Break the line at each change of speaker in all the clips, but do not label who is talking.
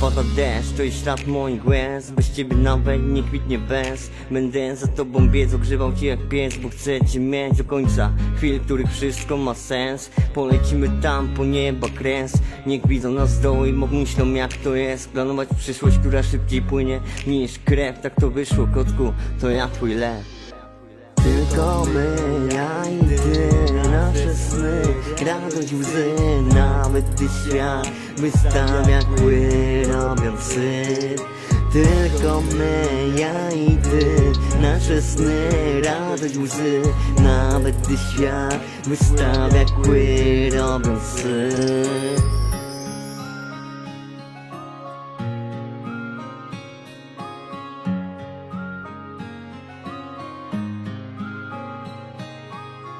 pada deszcz, to jest ślad moich łez Bez ciebie nawet nie kwitnie bez Będę za tobą biec, ogrzewał cię jak pies Bo chcę cię mieć do końca. Chwil, których wszystko ma sens. Polecimy tam po nieba kres Niech widzą nas z i myślą jak to jest. Planować przyszłość, która szybciej płynie Niż krew, tak to wyszło kotku. To ja twój lew. Tylko my, ja i ty, nasze sny, radość, łzy, nawet gdy świat wystawia kły, robiąc syf. Tylko my, ja i ty, nasze sny, radość, łzy, nawet gdy świat wystawia kły, robiąc syf.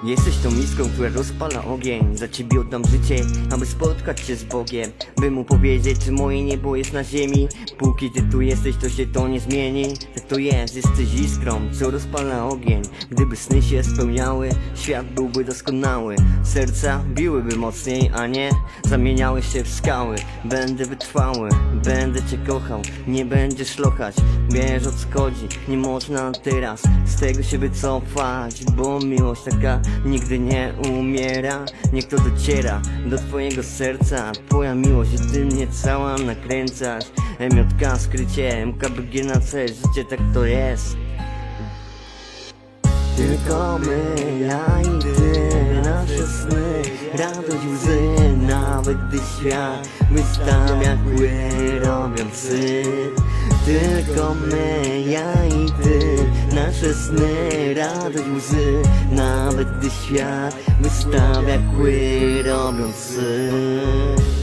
Jesteś tą miską, która rozpala ogień. Za ciebie oddam życie, aby spotkać się z Bogiem. By mu powiedzieć, czy moje niebo jest na ziemi. Póki ty tu jesteś, to się to nie zmieni. Tak to jest, jesteś iskrą, co rozpala ogień. Gdyby sny się spełniały, świat byłby doskonały. Serca biłyby mocniej, a nie zamieniały się w skały. Będę wytrwały, będę cię kochał Nie będziesz lochać, wiesz o co chodzi Nie można teraz z tego się wycofać Bo miłość taka nigdy nie umiera. Niech to dociera do twojego serca. Twoja miłość, ty mnie cała nakręcasz. MJK skrycie, MKBG na C Życie tak to jest. Tylko my, ja i ty, nasze sny, radość, łzy, nawet gdy świat wystawia kły, robiąc syf. Tylko my, ja i ty, nasze sny, radość, łzy, nawet gdy świat wystawia kły, robiąc syf.